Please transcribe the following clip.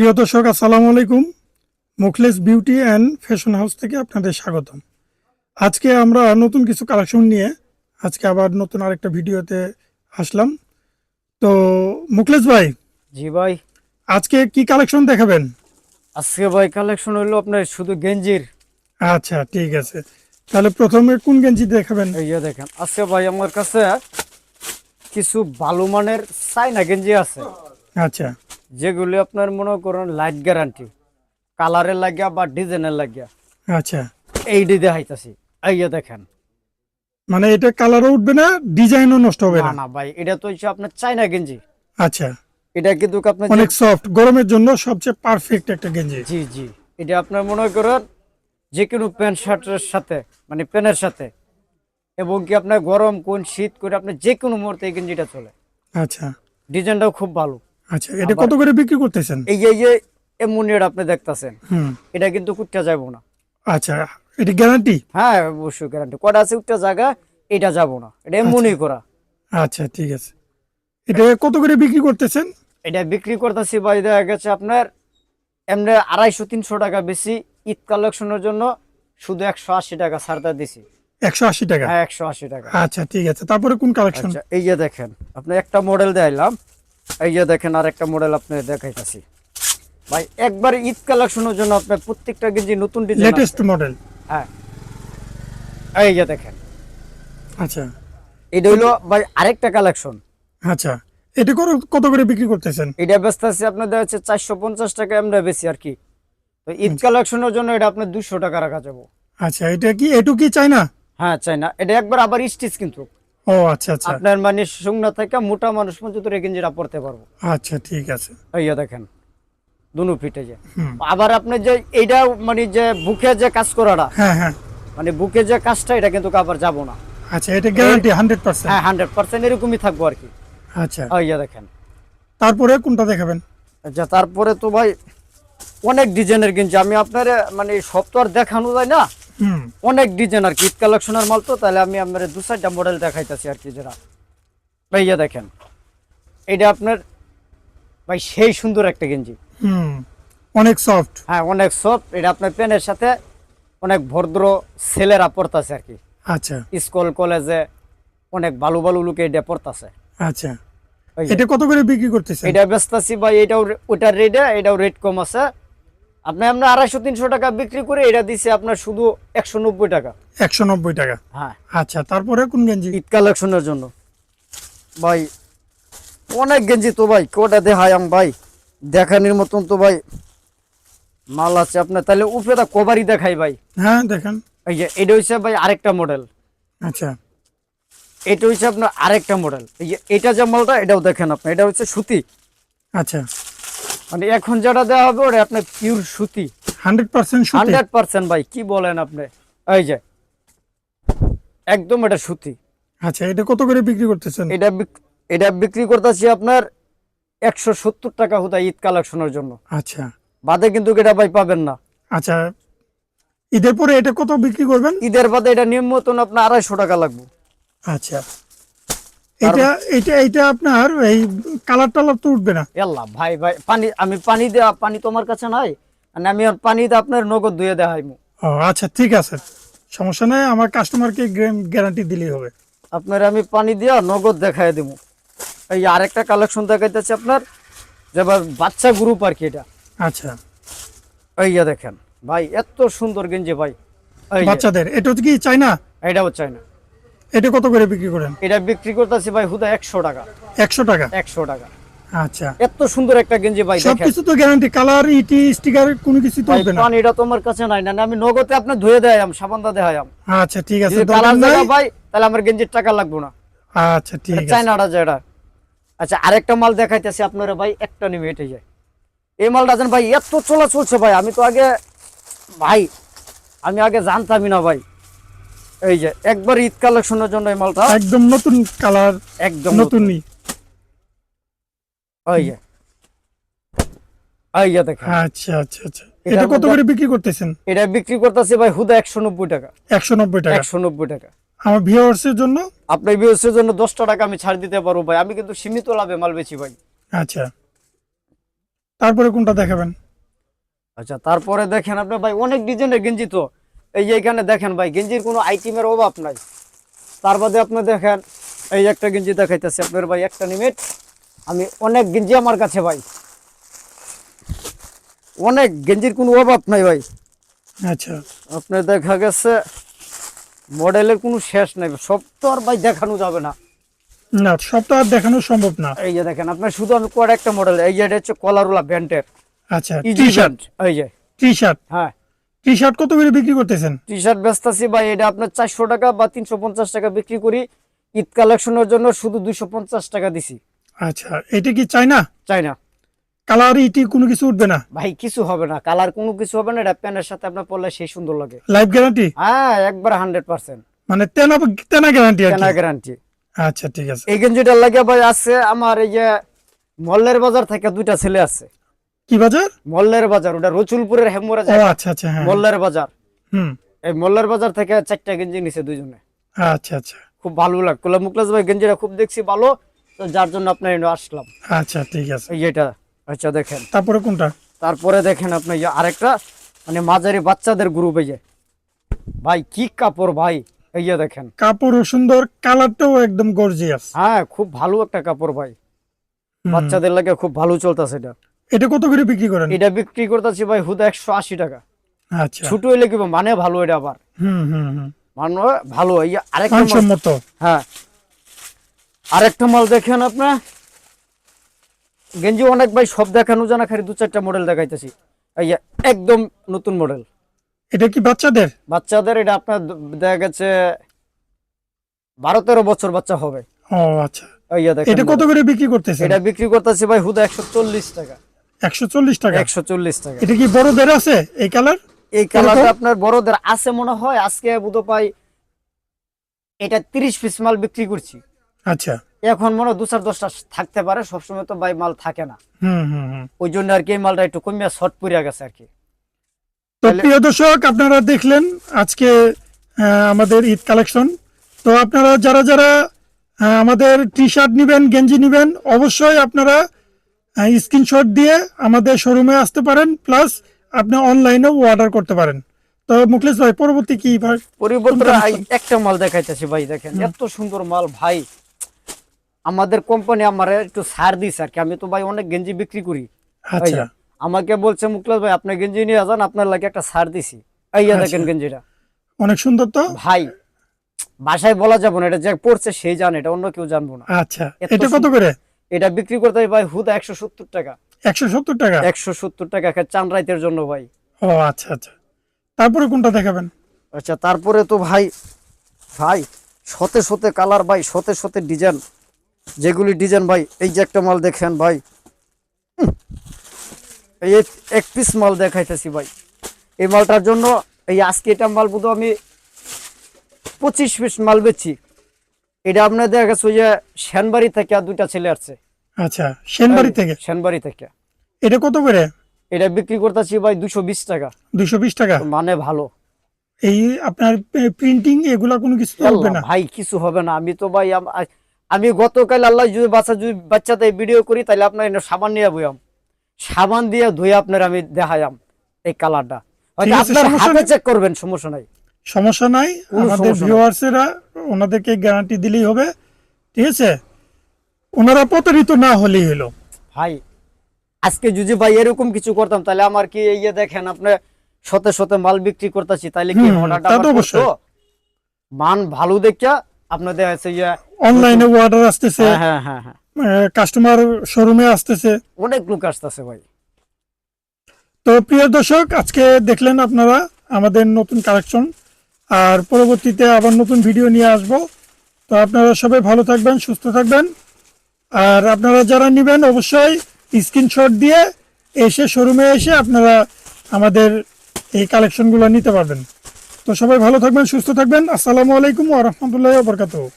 প্রিয় দর্শক আসসালামু আলাইকুম। Mukhles beauty and fashion house থেকে আপনাদের স্বাগতম। আজকে আমরা নতুন কিছু কালেকশন নিয়ে আজকে আবার নতুন আরেকটা ভিডিওতে আসলাম। তো মুখলেস ভাই জি ভাই। আজকে কি কালেকশন দেখাবেন? আজকে ভাই কালেকশন হলো আপনার শুধু গেঞ্জির। আচ্ছা ঠিক আছে। তাহলে প্রথমে কোন গেঞ্জি দেখাবেন? এই যে দেখেন আজকে ভাই আমার কাছে কিছু ভালো মানের চাইনা গেঞ্জি আছে। আচ্ছা। যেগুলি আপনার মনে করেন লাইট গ্যারান্টি কালারের লাগিয়া বা ডিজাইনের লাগিয়া। আচ্ছা। এই ডি দেখাইতাছি এই যে দেখেন। মানে এটা কালারও উঠবে না ডিজাইনও নষ্ট হবে না? না ভাই এটা তো হচ্ছে আপনার চাইনা গেঞ্জি। আচ্ছা। এটা কিন্তু আপনার অনেক সফট গরমের জন্য সবচেয়ে পারফেক্ট একটা গেঞ্জি। জি জি। এটা আপনার মনে করেন যে কোনো প্যান্ট শার্টের সাথে মানে প্যান্টের সাথে। এবং কি আপনার গরম কোন শীত করে আপনি যে কোনো মুহূর্তে এই গেঞ্জিটা চলে। আচ্ছা। ডিজাইনটাও খুব ভালো। আচ্ছা এটা কত করে বিক্রি করতেছেন? এই যে এই যে এমুনিয়ার আপনি দেখতাছেন এটা কিন্তু কুটটা যাব না। আচ্ছা এটা গ্যারান্টি? হ্যাঁ অবশ্যই গ্যারান্টি। কটা আছে উঠটা জায়গা এটা যাব না। এটা এমনি করা। আচ্ছা ঠিক আছে। এটা কত করে বিক্রি করতেছেন? এটা বিক্রি করতেছি ভাই দেখা গেছে আপনার এমনি আড়াইশো তিনশো টাকা বেশি ঈদ কালেকশনের জন্য শুধু একশো আশি টাকা ছাড়টা দিছি। একশো আশি টাকা? হ্যাঁ একশো আশি টাকা। আচ্ছা ঠিক আছে। তারপরে কোন কালেকশন? আচ্ছা এই যে দেখেন আপনি একটা মডেল দেখাইলাম। এই যে দেখেন আর একটা মডেল আপনি দেখাইতাছি। ভাই একবার ঈদ কালেকশনের জন্য আপনার প্রত্যেকটা গেঞ্জি নতুন ডিজাইন লেটেস্ট মডেল হ্যাঁ। এই যে দেখেন। আচ্ছা। এটা হইল ভাই আরেকটা কালেকশন। আচ্ছা। এটা করে কত করে বিক্রি করতেছেন? এটা ব্যস্ত আছে আপনার দেখা যাচ্ছে চারশো পঞ্চাশ টাকা আমরা বেশি আর কি। তো ঈদ কালেকশনের জন্য এটা আপনার দুশো টাকা রাখা যাব। আচ্ছা এটা কি এটু কি চাই না হ্যাঁ চাই না এটা একবার আবার স্টিচ কিন্তু। ও আচ্ছা আচ্ছা। আপনার মানে শুকনা থেকে মোটা মানুষ পর্যন্ত এই গেঞ্জিটা পরতে পারব। আচ্ছা ঠিক আছে। এইয়া দেখেন দুনো ফিটে যে। আবার আপনি যে এইটা মানে যে বুকে যে কাজ করাটা হ্যাঁ হ্যাঁ। মানে বুকে যে কাজটা এটা কিন্তু আবার যাব না। আচ্ছা এটা গ্যারান্টি হান্ড্রেড পার্সেন্ট হ্যাঁ হান্ড্রেড পার্সেন্ট এরকমই থাকব আর কি। আচ্ছা। এইয়া দেখেন। তারপরে কোনটা দেখাবেন? আচ্ছা তারপরে তো ভাই অনেক ডিজাইনের গেঞ্জি আমি আপনার মানে সব তো আর দেখানো যায় না। অনেক ডিজাইন আর কি ঈদ কালেকশনের মাল তো তাহলে আমি আপনার দু চারটা মডেল দেখাইতেছি আর কি যারা। ভাইয়া দেখেন এটা আপনার ভাই সেই সুন্দর একটা গেঞ্জি। অনেক সফট হ্যাঁ অনেক সফট এটা আপনার প্যান্টের সাথে অনেক ভদ্র ছেলেরা পড়তাছে আর কি। আচ্ছা। স্কুল কলেজে অনেক ভালো ভালো লোকে এটা পড়তাছে আচ্ছা। এটা কত করে বিক্রি করতেছে এটা বেচতাছি ভাই এটাও রে- ওটার রেটে এটাও রেট কম আছে। আপনি আমরা আড়াইশো তিনশো টাকা বিক্রি করে এটা দিচ্ছে আপনার শুধু একশো নব্বই টাকা। একশো নব্বই টাকা? হ্যাঁ। আচ্ছা তারপরে কোন গেঞ্জি? ঈদ কালেকশনের জন্য। ভাই অনেক গেঞ্জি তো ভাই কোটা দেখায় আম ভাই? দেখানির মতন তো ভাই মাল আছে আপনার। তাহলে উপরে তা কভারই দেখাই ভাই। হ্যাঁ দেখেন। এই যে এটা হচ্ছে ভাই আরেকটা মডেল আচ্ছা। এটা হচ্ছে আপনার আরেকটা মডেল এই যে এটা যে মালটা এটাও দেখেন আপনি এটা হচ্ছে সুতি। আচ্ছা। মানে এখন যেটা দেওয়া হবে ওটা আপনার পিওর সুতি। হান্ড্রেড পার্সেন্ট হান্ড্রেড পার্সেন্ট ভাই কি বলেন আপনি? এই যে একদম এটা সুতি। আচ্ছা এটা কত করে বিক্রি করতেছেন? এটা এটা বিক্রি করতেছি আপনার একশো সত্তর টাকা হুদা ঈদ কালেকশনের জন্য। আচ্ছা। বাদে কিন্তু এটা ভাই পাবেন না। আচ্ছা ঈদের পরে এটা কত বিক্রি করবেন? ঈদের বাদে এটা নিম্নতন আপনার আড়াইশো টাকা লাগবে। আচ্ছা। এটা এটা এটা আপনার এই কালার টালার তো উঠবে না। এল্লা ভাই ভাই পানি আমি পানি দেওয়া পানি তোমার কাছে নাই? মানে আমি আর পানি দিয়ে আপনার নগদ ধুয়ে দেওয়া ও আচ্ছা ঠিক আছে। সমস্যা নাই আমার কাস্টমারকে গ্যারান্টি দিলেই হবে। আপনার আমি পানি দিয়া নগদ দেখাই দেবো এই আরেকটা কালেকশন দেখাইতেছে আপনার যে বাচ্চা গ্রুপ আর কি এটা। আচ্ছা। এই দেখেন ভাই এত সুন্দর গেঞ্জি ভাই। বাচ্চাদের এটা কি চাই না এটাও চাই না এটা কত করে বিক্রি করেন? এটা বিক্রি করতেছি ভাই হুদা একশো টাকা। একশো টাকা? একশো টাকা। আচ্ছা। এত সুন্দর একটা গেঞ্জি ভাই সবকিছু তো গ্যারান্টি কালার ইটি স্টিকার কোনো কিছু তো উঠবে না। তোমার কাছে নাই না আমি নগদে আপনি ধুয়ে দেয় সাবান দা দেখাই আচ্ছা ঠিক আছে কালার ভাই তাহলে আমার গেঞ্জির টাকা লাগবে না। আচ্ছা ঠিক আছে। চাইনাটা যেটা আচ্ছা আরেকটা মাল দেখাইতেছি আপনারা ভাই একটা নিমে হেঁটে যায় এই মালটা জান ভাই এত চলা চলছে ভাই আমি তো আগে ভাই আমি আগে জানতামই না ভাই। এই যে একবার ঈদ কালেকশনের জন্য এই মালটা। একদম নতুন কালার একদম যে। এই যে দেখেন। আচ্ছা আচ্ছা আচ্ছা। এটা কত করে বিক্রি করতেছেন? এটা বিক্রি করতেছি ভাই হুদা একশো নব্বই টাকা। একশো নব্বই টাকা? একশো নব্বই টাকা। আমার ভিউয়ার্সের জন্য? আপনার জন্য দশটা টাকা আমি ছাড় দিতে পারব ভাই। আমি কিন্তু সীমিত লাভে মাল বেচি ভাই। আচ্ছা। তারপরে কোনটা দেখাবেন? আচ্ছা তারপরে দেখেন আপনি ভাই অনেক ডিজাইনের গেঞ্জি তো। এই যে এখানে দেখেন ভাই গেঞ্জির কোনো আইটেমের অভাব নাই। তার বাদে আপনি দেখেন এই একটা গেঞ্জি দেখাইতেছে আপনার ভাই একটা নিমিট। আমি অনেক গেঞ্জি আমার কাছে ভাই। অনেক গেঞ্জির কোনো অভাব নাই ভাই। আচ্ছা। আপনার দেখা গেছে মডেলের কোনো শেষ নাই। সব তো আর ভাই দেখানো যাবে না। না সব তো আর দেখানো সম্ভব না। এই যে দেখেন আপনার শুধু আমি কয়েক একটা মডেল এই যে এটা হচ্ছে কলারুলা ব্যান্ডের। আচ্ছা টি শার্ট এই যে। টি শার্ট হ্যাঁ। টি শার্ট কত করে বিক্রি করতেছেন? টি শার্ট বেচতেছি ভাই এটা আপনার চারশো টাকা বা তিনশো পঞ্চাশ টাকা বিক্রি করি। ঈদ কালেকশনের জন্য শুধু দুইশো পঞ্চাশ টাকা দিছি। আচ্ছা এটা কি চাই না চাই না কালার ইটি কোনো কিছু উঠবে না? ভাই কিছু হবে না। কালার কোনো কিছু হবে না এটা সাথে আপনার পরলে সেই সুন্দর লাগে। লাইফ গ্যারান্টি হ্যাঁ একবার হান্ড্রেড পার্সেন্ট। মানে তেনা তেনা গ্যারান্টি কেনা গ্যারান্টি আচ্ছা ঠিক আছে। এই গেঞ্জিটার লাগে ভাই আছে আমার এই যে মল্লের বাজার থেকে দুইটা ছেলে আছে। কি বাজার? মল্লের বাজার ওটা রচুলপুরের হেমুরা ও আচ্ছা আচ্ছা হ্যাঁ। মল্লের বাজার। হুম। এই মল্লের বাজার থেকে চারটা গেঞ্জি নিছে দুইজনে। আচ্ছা আচ্ছা। খুব ভালো লাগল মুকলাস ভাই গেঞ্জিটা খুব দেখছি ভালো তো যার জন্য আপনার আসলাম। আচ্ছা ঠিক আছে। এটা আচ্ছা দেখেন। তারপরে কোনটা? তারপরে দেখেন আপনি আরেকটা মানে মাঝারি বাচ্চাদের গ্রুপ এই যে। ভাই কি কাপড় ভাই এই যে দেখেন। কাপড়ও সুন্দর কালারটাও একদম গর্জিয়াস হ্যাঁ খুব ভালো একটা কাপড় ভাই। বাচ্চাদের লাগে খুব ভালো চলতেছে এটা। এটা কত করে বিক্রি করেন? এটা বিক্রি করতেছি ভাই হুদা একশো আশি টাকা। আচ্ছা। ছোট হইলে কি মানে ভালো এটা আবার। হুম হুম হুম। মানে ভালো এই আরেকটা মাল- হ্যাঁ। আরেকটা মাল দেখেন আপনার গেঞ্জি অনেক ভাই সব দেখানো জানা খালি দু চারটা মডেল দেখাইতেছি। এই একদম নতুন মডেল এটা কি বাচ্চাদের? বাচ্চাদের এটা আপনার দেখা গেছে বারো তেরো বছর বাচ্চা হবে। ও আচ্ছা। এটা কত করে বিক্রি করতেছেন? এটা বিক্রি করতেছি ভাই হুদা একশো চল্লিশ টাকা। টাকা। টাকা। এটা কি বড়দের আছে এই কালার? এই কালারটা আপনার বড়দের আছে মনে হয় আজকে বুধ পাই এটা তিরিশ পিস মাল বিক্রি করছি। আচ্ছা। এখন মনে দু চার দশটা থাকতে পারে সবসময় তো ভাই মাল থাকে না। ওই জন্য আর কি মালটা একটু কমিয়া শর্ট পড়িয়া গেছে আর কি। তো প্রিয় দর্শক আপনারা দেখলেন আজকে আমাদের ঈদ কালেকশন। তো আপনারা যারা যারা আমাদের টি শার্ট নেবেন গেঞ্জি নেবেন অবশ্যই আপনারা স্ক্রিনশট দিয়ে আমাদের শোরুমে আসতে পারেন প্লাস আপনি অনলাইনেও অর্ডার করতে পারেন। তো মুখলেশ ভাই পরবর্তী কি ভাই? পরিবর্তন একটা মাল দেখাইতেছি ভাই দেখেন। এত সুন্দর মাল ভাই। আমাদের কোম্পানি আমার একটু ছাড় দিছে আর কি। আমি তো ভাই অনেক গেঞ্জি বিক্রি করি। আচ্ছা। আমাকে বলছে মুকলাস ভাই আপনি গেঞ্জি নিয়ে যান আপনার লাগে একটা ছাড় দিছি। আচ্ছা। দেখেন গেঞ্জিটা। অনেক সুন্দর তো? ভাই বাসায় বলা যাব না এটা যে পড়ছে সেই জানে এটা অন্য কেউ জানব না। আচ্ছা। এটা কত করে? এটা বিক্রি করতে ভাই হুদা একশো সত্তর টাকা। একশো সত্তর টাকা? একশো সত্তর টাকা চান রাইতের জন্য ভাই। ও আচ্ছা আচ্ছা। তারপরে কোনটা দেখাবেন? আচ্ছা তারপরে তো ভাই ভাই সতে সতে কালার ভাই সতে সতে ডিজাইন। যেগুলি ডিজাইন ভাই এই যে একটা মাল দেখেন ভাই। এই এক- পিস মাল দেখাইতেছি ভাই। এই মালটার জন্য এই আজকে এটা মাল বুধ আমি পঁচিশ পিস মাল বেচছি এটা আপনার দেখা গেছে ওই যে সেনবাড়ি থেকে আর দুইটা ছেলে আসছে। আচ্ছা সেনবাড়ি থেকে? সেনবাড়ি থেকে। এটা কত করে? এটা বিক্রি করতেছি ভাই দুশো বিশ টাকা। দুশো বিশ টাকা? মানে ভালো। এই আপনার প্রিন্টিং এগুলা কোনো কিছু হবে না? ভাই কিছু হবে না। আমি তো ভাই আম- গতকাল আল্লাহ যদি বাচ্চা যদি বাচ্চাতে ভিডিও করি তাহলে আপনার সাবান নিয়ে বইয়াম। সাবান দিয়ে ধুয়ে আপনার আমি দেখাইয়াম এই কালারটা হয়তো আপনার হাতে চেক করবেন সমস্যা নাই। সমস্যা নাই আমাদের ভিউয়ার্সেরা ওনাদেরকে গ্যারান্টি দিলেই হবে ঠিক আছে? ওনারা প্রতারিত না হলেই হলো। ভাই আজকে যদি ভাই এরকম কিছু করতাম তাহলে আমার কি এই দেখেন আপনি শতে শতে মাল বিক্রি করতেছি তাহলে কি অবশ্যই। মান ভালো দেখা আপনাদের যে অনলাইনে অর্ডার আসতেছে হ্যাঁ হ্যাঁ হ্যাঁ হ্যাঁ। কাস্টমার শোরুমে আসতেছে। অনেক লোক আসতেছে ভাই। তো প্রিয় দর্শক আজকে দেখলেন আপনারা আমাদের নতুন কালেকশন আর পরবর্তীতে আবার নতুন ভিডিও নিয়ে আসব। তো আপনারা সবাই ভালো থাকবেন, সুস্থ থাকবেন। আর আপনারা যারা নেবেন, অবশ্যই স্ক্রিনশট দিয়ে এসে শোরুমে এসে আপনারা আমাদের এই কালেকশনগুলো নিতে পারবেন। তো সবাই ভালো থাকবেন, সুস্থ থাকবেন। আসসালামু আলাইকুম ওয়া বারাকাতুহু।